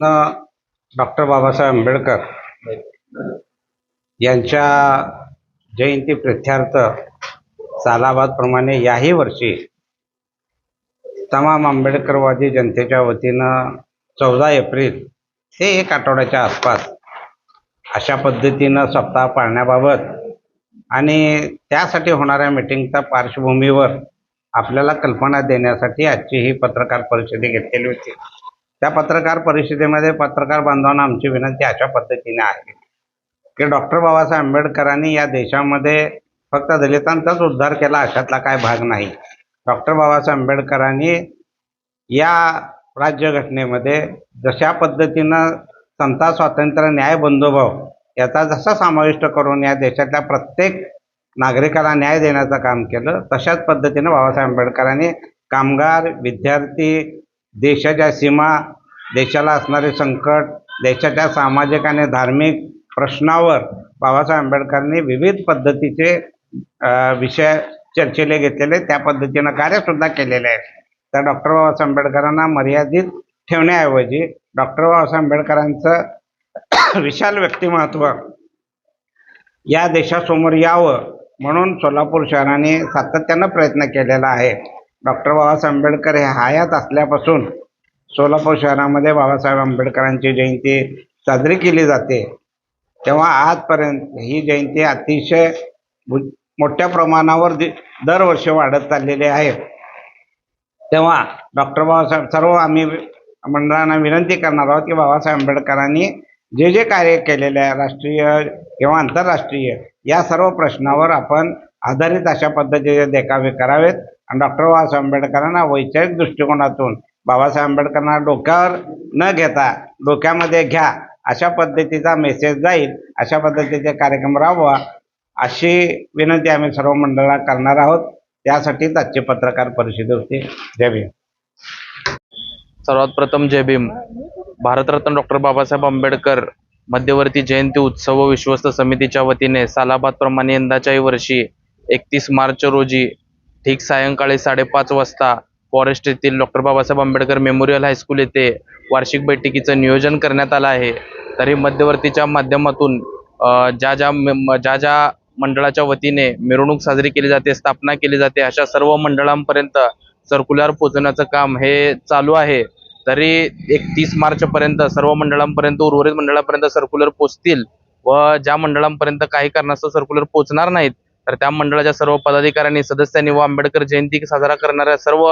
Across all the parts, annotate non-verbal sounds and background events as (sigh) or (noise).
Doctor Babasaheb Ambedkar यांच्या जयंती प्रित्यर्थ सालाबादप्रमाणे याही वर्षी तमाम आंबेडकरवादी जनतेच्या वतीनं चौदा एप्रिल ते एक आठवड्याच्या आसपास अशा पद्धतीनं सप्ताह पाळण्याबाबत आणि त्यासाठी होणाऱ्या मिटिंगच्या पार्श्वभूमीवर आपल्याला कल्पना देण्यासाठी आजची ही पत्रकार परिषदे घेतलेली होती. त्या पत्रकार परिषदेमध्ये पत्रकार बांधवांना आमची विनंती अशा पद्धतीने आहे की डॉक्टर बाबासाहेब आंबेडकरांनी या देशामध्ये फक्त दलितांचाच उद्धार केला अशातला काय भाग नाही. डॉक्टर बाबासाहेब आंबेडकरांनी या राज्यघटनेमध्ये जशा पद्धतीनं समता स्वातंत्र्य न्याय बंधुभाव याचा जसा समाविष्ट करून या देशातल्या प्रत्येक नागरिकाला न्याय देण्याचं काम केलं तशाच पद्धतीनं बाबासाहेब आंबेडकरांनी कामगार विद्यार्थी देशाच्या सीमा देशाला असणारे संकट देशाच्या सामाजिक आणि धार्मिक प्रश्नावर बाबासाहेब आंबेडकरांनी विविध पद्धतीचे विषय चर्चेले घेतलेले त्या पद्धतीनं कार्यसुद्धा केलेले आहे त्या डॉक्टर बाबासाहेब आंबेडकरांना मर्यादित ठेवण्याऐवजी डॉक्टर बाबासाहेब आंबेडकरांचं (coughs) विशाल व्यक्तिमत्व या देशासमोर यावं म्हणून सोलापूर शहराने सातत्यानं प्रयत्न केलेला आहे. डॉक्टर बाबासाहेब आंबेडकर हे हयात असल्यापासून सोलापूर शहरामध्ये बाबासाहेब आंबेडकरांची जयंती साजरी केली जाते. तेव्हा आजपर्यंत ही जयंती अतिशय मोठ्या प्रमाणावर दि- दरवर्षी वाढत चाललेली आहे. तेव्हा डॉक्टर बाबासाहेब सर्व आम्ही मंडळांना विनंती करणार आहोत की बाबासाहेब आंबेडकरांनी जे जे कार्य केलेले आहे राष्ट्रीय किंवा आंतरराष्ट्रीय या सर्व प्रश्नावर आपण आधारित अशा पद्धतीचे देखावे करावेत. आणि डॉक्टर बाबासाहेब आंबेडकरांना वैचारिक दृष्टिकोनातून बाबासाहेब आंबेडकरांना डोक्यावर न घेता डोक्यामध्ये घ्या अशा पद्धतीचा मेसेज जाईल. अशा पद्धतीचे कार्यक्रम राबवा अशी विनंती आम्ही सर्व मंडळाला करणार आहोत. त्यासाठीच आजची पत्रकार परिषद होती. जय भीम. सर्वात प्रथम जय भीम. भारतरत्न डॉक्टर बाबासाहेब आंबेडकर मध्यवर्ती जयंती उत्सव विश्वस्त समितीच्या वतीने सालाबाद प्रमाणे यंदाच्याही वर्षी एकतीस मार्च रोजी ठीक सायंकाळी साडेपाच वाजता फॉरेस्ट येथील doctor Babasaheb Ambedkar memorial high school येथे वार्षिक बैठकीचं नियोजन करण्यात आलं आहे. तरी मध्यवर्तीच्या माध्यमातून ज्या ज्या ज्या ज्या मंडळाच्या वतीने मिरवणूक साजरी केली जाते स्थापना केली जाते अशा सर्व मंडळांपर्यंत सर्क्युलर पोचवण्याचं काम हे चालू आहे. तरी एकतीस मार्च पर्यंत सर्व मंडळांपर्यंत उर्वरित मंडळापर्यंत सर्क्युलर पोचतील व ज्या मंडळांपर्यंत काही कारणास्तव सर्क्युलर पोचणार नाहीत तर त्या मंडळाच्या सर्व पदाधिकाऱ्यांनी सदस्यांनी व आंबेडकर जयंती साजरा करणाऱ्या सर्व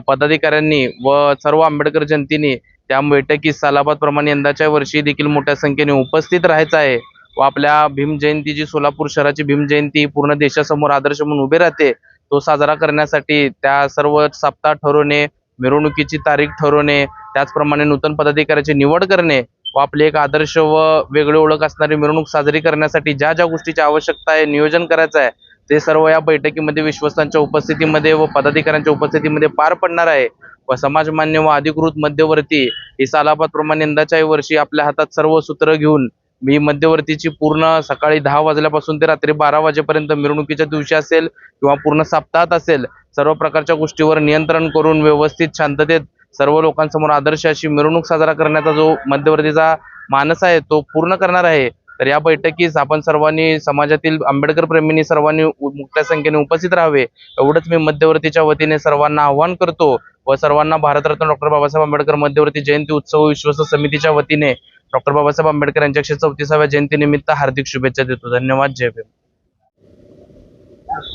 पदाधिकाऱ्यांनी व सर्व आंबेडकर जयंतीने त्या बैठकीत सालाबादप्रमाणे यंदाच्या वर्षी देखील मोठ्या संख्येने उपस्थित राहायचं आहे व आपल्या भीम जयंती जी सोलापूर शहराची भीम जयंती पूर्ण देशासमोर आदर्श म्हणून उभे राहते तो साजरा करण्यासाठी त्या सर्व सप्ताह ठरवणे मिरवणुकीची तारीख ठरवणे त्याचप्रमाणे नूतन पदाधिकाऱ्याची निवड करणे व आपली एक आदर्श व वेगळी ओळख असणारी मिरवणूक साजरी करण्यासाठी ज्या ज्या गोष्टीची आवश्यकता आहे नियोजन करायचं आहे ते सर्व या बैठकीमध्ये विश्वस्तांच्या उपस्थितीमध्ये व पदाधिकाऱ्यांच्या उपस्थितीमध्ये पार पडणार आहे. व समाजमान्य व अधिकृत मध्यवर्ती ही सालाबादप्रमाणे यंदाच्याही वर्षी आपल्या हातात सर्व सूत्र घेऊन मी मध्यवर्तीची पूर्ण सकाळी दहा वाजल्यापासून ते रात्री बारा वाजेपर्यंत मिरवणुकीच्या दिवशी असेल किंवा पूर्ण सप्ताहात असेल सर्व प्रकारच्या गोष्टीवर नियंत्रण करून व्यवस्थित शांततेत सर्व लोकांसमोर आदर्श अशी मिरवणूक साजरा करण्याचा जो मध्यवर्तीचा मानस आहे तो पूर्ण करणार आहे. तर या बैठकीस आपण सर्वांनी समाजातील आंबेडकर प्रेमींनी सर्वांनी मोठ्या संख्येने उपस्थित राहावे. एवढंच मी मध्यवर्तीच्या वतीने सर्वांना आव्हान करतो व सर्वांना भारतरत्न डॉक्टर बाबासाहेब आंबेडकर मध्यवर्ती जयंती उत्सव विश्वस्त समितीच्या वतीने डॉक्टर बाबासाहेब आंबेडकर यांच्या एकशे चौतीसाव्या जयंतीनिमित्त हार्दिक शुभेच्छा देतो. धन्यवाद. जय भीम.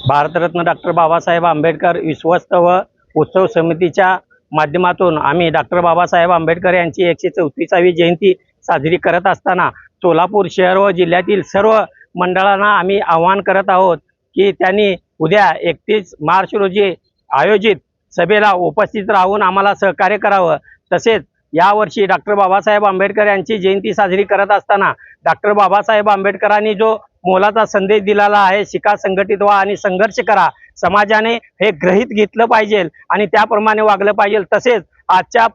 भारतरत्न डॉक्टर बाबासाहेब आंबेडकर विश्वस्त व उत्सव समितीच्या माध्यमातून आम्ही डॉक्टर बाबासाहेब आंबेडकर यांची एकशे चौतीसावी जयंती साजरी करत असताना सोलापूर शहर व जिल्ह्यातील सर्व मंडळांना आम्ही आवाहन करत आहोत की त्यांनी उद्या एकतीस मार्च रोजी आयोजित सभेला उपस्थित राहून आम्हाला सहकार्य करावं. तसेच यावर्षी डॉक्टर बाबासाहेब आंबेडकर यांची जयंती साजरी करत असताना डॉक्टर बाबासाहेब आंबेडकरांनी जो मोलाचा संदेश दिलेला आहे शिका संघटित व्हा आणि संघर्ष करा समाजाने हे ग्रहित घेतलं पाहिजे आणि त्याप्रमाणे वागलं पाहिजे. तसेच आजच्या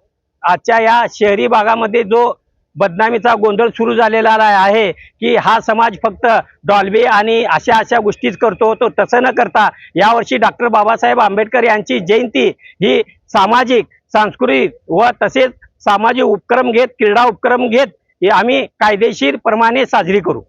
आजच्या या शहरी भागामध्ये जो बदनामीचा गोंधळ सुरू झालेला आहे की हा समाज फक्त डॉल्बी आणि अशा अशा गोष्टीच करतो तो तसं न करता यावर्षी डॉक्टर बाबासाहेब आंबेडकर यांची जयंती ही सामाजिक सांस्कृतिक व तसेच सामाजिक उपक्रम घेत क्रीडा उपक्रम घेत हे आम्ही कायदेशीर प्रमाणे साजरी करू.